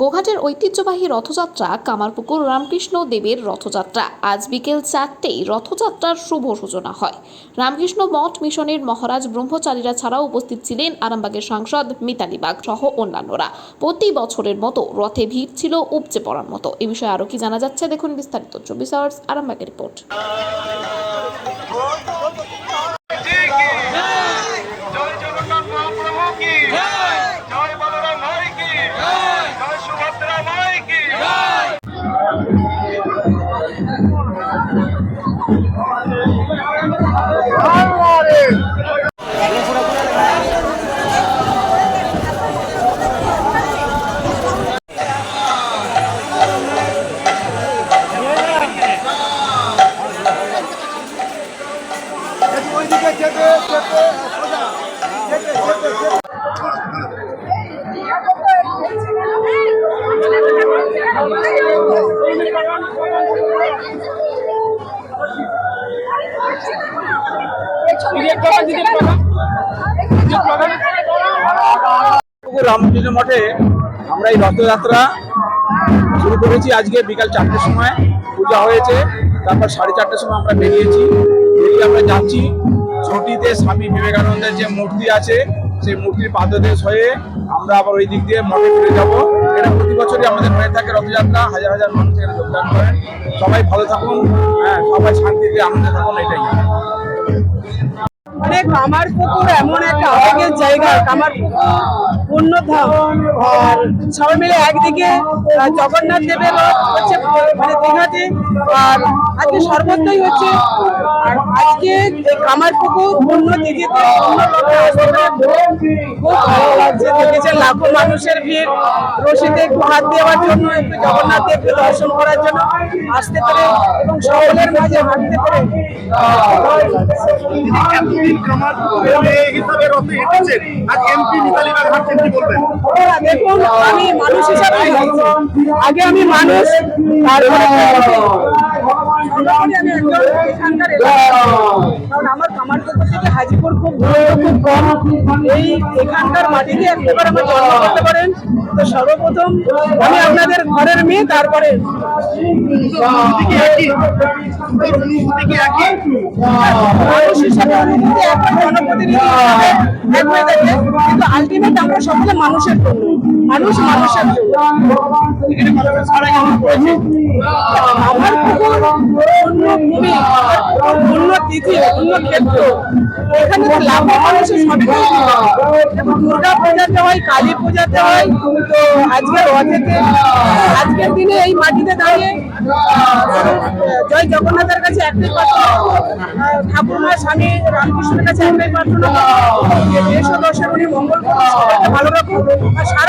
গোঘাটের ঐতিহ্যবাহী রথযাত্রা কামারপুকুর রামকৃষ্ণ দেবের রথযাত্রা। আজ বিকেল চারটেই রথযাত্রার শুভ সূচনা হয়। রামকৃষ্ণ মঠ মিশনের মহারাজ ব্রহ্মচারীরা ছাড়াও উপস্থিত ছিলেন আরামবাগের সাংসদ মিতালি বাগ সহ অন্যান্যরা। প্রতি বছরের মতো রথে ভিড় ছিল উপচে পড়ার মতো। এ বিষয়ে আরও কি জানা যাচ্ছে? দেখুন বিস্তারিত। চব্বিশ আওয়ার্স, আরামবাগের রিপোর্ট। পুকুর রামকৃষ্ণ মঠে আমরা এই রথযাত্রা শুরু করেছি আজকে বিকাল চারটের সময়। পূজা হয়েছে তারপর সাড়ে চারটের সময় আমরা বেরিয়েছি। বেরিয়ে আমরা যাচ্ছি। ছটিতে স্বামী বিবেকানন্দের যে মূর্তি আছে সেই মূর্তির পাদদেশ হয়ে আমরা আবার ওই দিক দিয়ে মঠে ফিরে যাব। এটা প্রতি বছরই আমাদের হয়ে থাকে রথযাত্রা। হাজার হাজার মানুষ এখানে যোগদান করেন সবাই ভালো থাকুন হ্যাঁ সবাই শান্তিতে আনন্দে থাকুন, এটাই। মানে কামার পুকুর এমন একটা আবেগের জায়গা কামার পূর্ণধাম আর সবাই মিলে একদিকে জগন্নাথ দেবের হচ্ছে মানে দীঘাতে, আর আজকে সর্বত্রই হচ্ছে, আর আজকে কামার পুকুর পূর্ণ তিথিতে খুব ভালো লাগছে লাখো মানুষের ভিড়। রশিতে একটু হাত দেওয়ার জন্য, একটু জগন্নাথ দেবকে দর্শন করার জন্য আসতে পারে এবং সকলের মাঝে হাঁটতে পেরে। আজ এমপি মিতালি বাগ হাঁটছেন কি বলবেন দেখুন আমি মানুষ হিসাবে আগে আমি মানুষ তারপরে সর্বোপরি আমি একজন এখানকার এলাকার। কারণ আমার হাজিপুর খুব খুব কম এই এখানকার পারেন তো সর্বপ্রথম আমি আপনাদের ঘরের মেয়ে তারপরে আলটিমেট আমরা সকলে মানুষের জন্য মানুষ মানুষের তিথি অন্য ক্ষেত্র এখানে লাখো মানুষের দুর্গা পূজাতে হয় কালী পূজাতে হয় তো আজকে আজকের দিনে এই মাটিতে দাঁড়িয়ে জয় জগন্নাথের কাছে একটাই প্রার্থনা। আহ, ঠাকুরমা স্বামী রামকৃষ্ণের কাছে একটাই প্রার্থনা। দেশ ও মঙ্গল ভালো রাখুন। আর